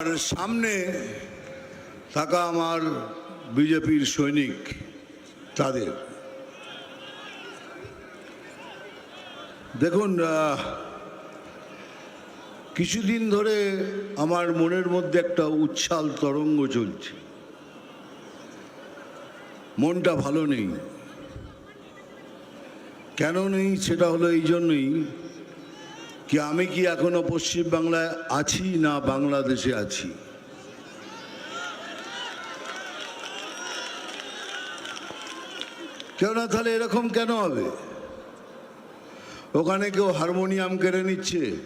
আর সামনে থাকা আমার বিজেপির সৈনিক তাদের। দেখুন কিছুদিন ধরে আমার মনের মধ্যে একটা উচ্ছ্বাল তরঙ্গ চলছে। মনটা ভালো নেই। কেন নেই সেটা হলো এই জন্যই কি আমি কি এখনও পশ্চিম বাংলায় আছি না বাংলাদেশে আছি? কেউ না তাহলে এরকম কেন হবে? ওখানে কেউ হারমোনিয়াম কেড়ে নিচ্ছে।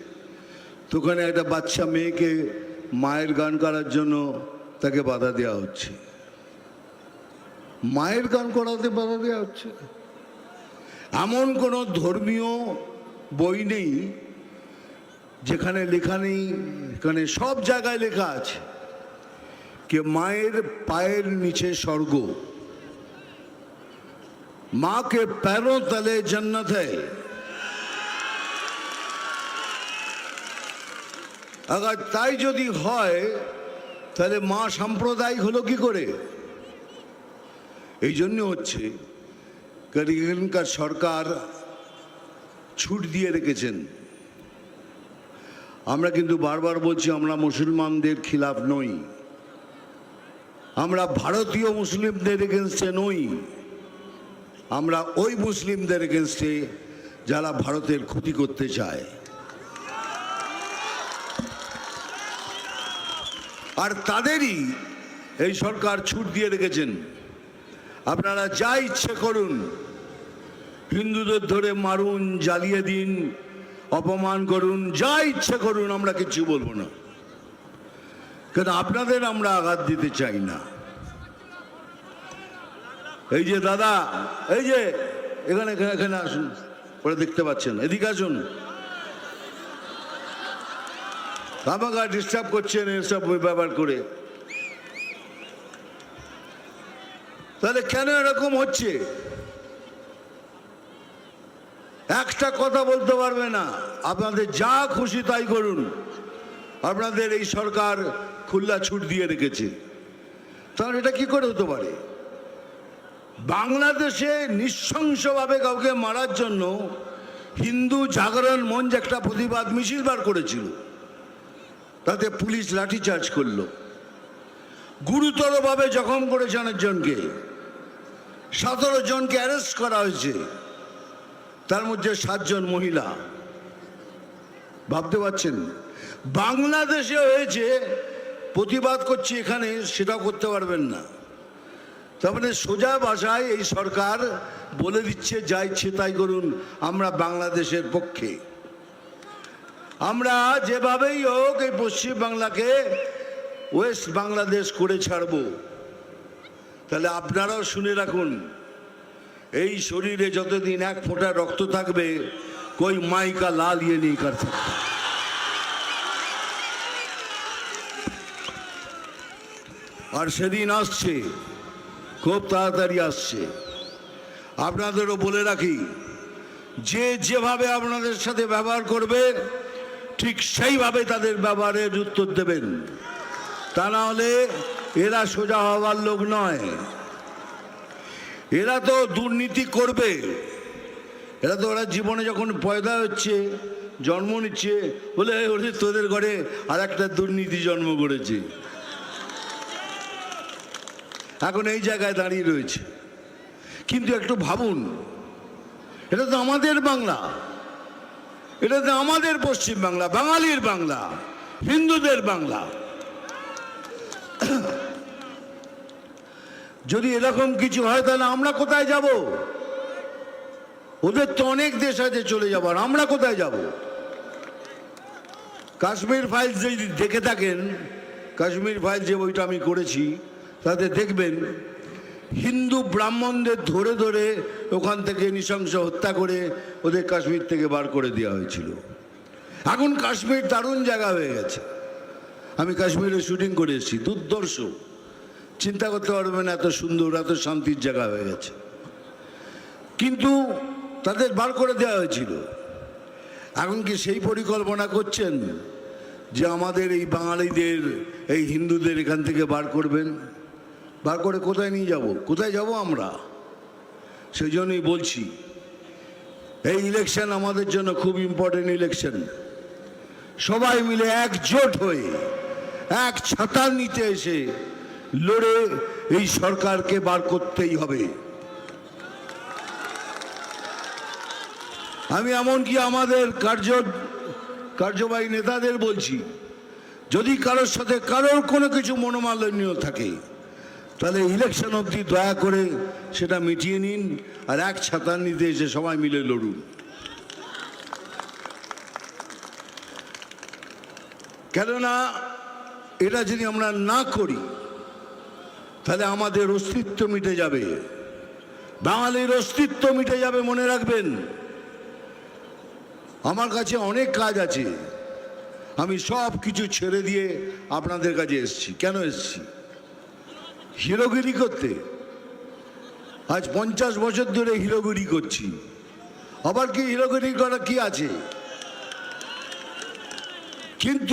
তো ওখানে একটা বাচ্চা মেয়েকে মায়ের গান করার জন্য তাকে বাধা দেওয়া হচ্ছে। মায়ের গান করাতে বাধা দেওয়া হচ্ছে। এমন কোনো ধর্মীয় বই নেই যেখানে লেখা নেই এখানে সব জায়গায় লেখা আছে কে মায়ের পায়ের নিচে স্বর্গ माँ के पैरों तले जन्नत है আগার তাই যদি হয় তাহলে মা সাম্প্রদায়িক হলো কি করে এই জন্য হচ্ছে কারণ এখানকার সরকার ছুট দিয়ে রেখেছেন আমরা কিন্তু বারবার বলছি আমরা মুসলমানদের খিলাফ নই। আমরা ভারতীয় মুসলিমদের এগেনস্টে নই। আমরা ওই মুসলিমদের এগেনস্টে যারা ভারতের ক্ষতি করতে চায়। আর তাদেরই এই সরকার ছুট দিয়ে রেখেছেন। আপনারা যা ইচ্ছে করুন, হিন্দুদের ধরে মারুন, জ্বালিয়ে দিন। অপমান করুন, যা ইচ্ছে করুন, আমরা কিছু বলব না। কেন, আপনাদের আমরা আঘাত দিতে চাই না। এই যে দাদা, এই যে, এখানে, এখানে- এখানে আসুন, ওরা দেখতে পাচ্ছেন, এদিকে আসুন। আমাকে ডিস্টার্ব করছেন, এসব ব্যবহার করে। তাহলে কেন এরকম হচ্ছে? একটা কথা বলতে পারবে না। আপনাদের যা খুশি তাই করুন। আপনাদের এই সরকার খুল্লা ছুট দিয়ে রেখেছে। তাহলে এটা কি করে হতে পারে? বাংলাদেশে নৃশংসভাবে কাউকে মারার জন্য হিন্দু জাগরণ মঞ্চ একটা প্রতিবাদ মিছিল বার করেছিল। তাতে পুলিশ লাঠিচার্জ করল। গুরুতরভাবে জখম করেছে অনেকজনকে। সতেরো জনকে অ্যারেস্ট করা হয়েছে। তার মধ্যে সাতজন মহিলা। ভাবতে পারছেন? বাংলাদেশে হয়েছে, প্রতিবাদ করছি এখানে, সেটাও করতে পারবেন না। তার মানে সোজা ভাষায় এই সরকার বলে দিচ্ছে যা ইচ্ছে তাই করুন, আমরা বাংলাদেশের পক্ষে। আমরা যেভাবেই হোক এই পশ্চিম বাংলাকে ওয়েস্ট বাংলাদেশ করে ছাড়ব। তাহলে আপনারাও শুনে রাখুন এই শরীরে যতদিন এক ফোঁটা রক্ত থাকবে, কই মাইকা লাল ইয়ে নেই কার আর সেদিন আসছে, খুব তাড়াতাড়ি আসছে। আপনাদেরও বলে রাখি, যে যেভাবে আপনাদের সাথে ব্যবহার করবে, ঠিক সেইভাবে তাদের ব্যবহারের উত্তর দেবেন। তা না হলে এরা সোজা হওয়ার লোক নয়। এরা তো দুর্নীতি করবে। এরা তো ওরা জীবনে যখন পয়দা হচ্ছে, জন্ম নিচ্ছে, বলে, "এই, ওরে, তোদের ঘরে আর একটা দুর্নীতি জন্ম করেছে। এখন এই জায়গায় দাঁড়িয়ে রয়েছে। কিন্তু একটু ভাবুন, এটা তো আমাদের বাংলা। এটা তো আমাদের পশ্চিম বাংলা, বাঙালির বাংলা, হিন্দুদের বাংলা। যদি এরকম কিছু হয়, তাহলে আমরা কোথায় যাব? ওদের তো অনেক দেশ আছে, চলে যাবার আমরা কোথায় যাব? কাশ্মীর ফাইলস যদি দেখে থাকেন, কাশ্মীর ফাইল যে বইটা আমি করেছি, তাতে দেখবেন হিন্দু ব্রাহ্মণদের ধরে ধরে ওখান থেকে নৃশংস হত্যা করে ওদের কাশ্মীর থেকে বার করে দেওয়া হয়েছিল। এখন কাশ্মীর দারুণ জায়গা হয়ে গেছে। আমি কাশ্মীরে শুটিং করে এসেছি, দুর্দর্শ। চিন্তা করতে পারবেন এত সুন্দর, এত শান্তির জায়গা হয়ে গেছে। কিন্তু তাদের বার করে দেওয়া হয়েছিল। এখন কি সেই পরিকল্পনা করছেন যে আমাদের এই বাঙালিদের, এই হিন্দুদের এখান থেকে বার করবেন? বার করে কোথায় নিয়ে যাব? কোথায় যাব আমরা? সেই জন্যই বলছি, এই ইলেকশন আমাদের জন্য খুব ইম্পর্টেন্ট ইলেকশন সবাই মিলে একজোট হয়ে, এক ছাতার নিতে এসে লড়ে এই সরকারকে বার করতেই হবে। আমি এমনকি আমাদের কার্য, কার্যবাহী নেতাদের বলছি, যদি কারোর সাথে কারোর কোনো কিছু মনোমালিন্য থাকে, তাহলে ইলেকশন অবধি দয়া করে সেটা মিটিয়ে নিন আর এক ছাতার নিতে এসে সবাই মিলে লড়ুন। কেননা, এটা যদি আমরা না করি তাহলে আমাদের অস্তিত্ব মিটে যাবে। বাঙালির অস্তিত্ব মিটে যাবে, মনে রাখবেন। আমার কাছে অনেক কাজ আছে। আমি সব কিছু ছেড়ে দিয়ে আপনাদের কাছে এসেছি। কেন এসেছি? হিরোগিরি করতে। আজ পঞ্চাশ বছর ধরে হিরোগিরি করছি। আবার কি হিরোগিরি করা কি আছে? কিন্তু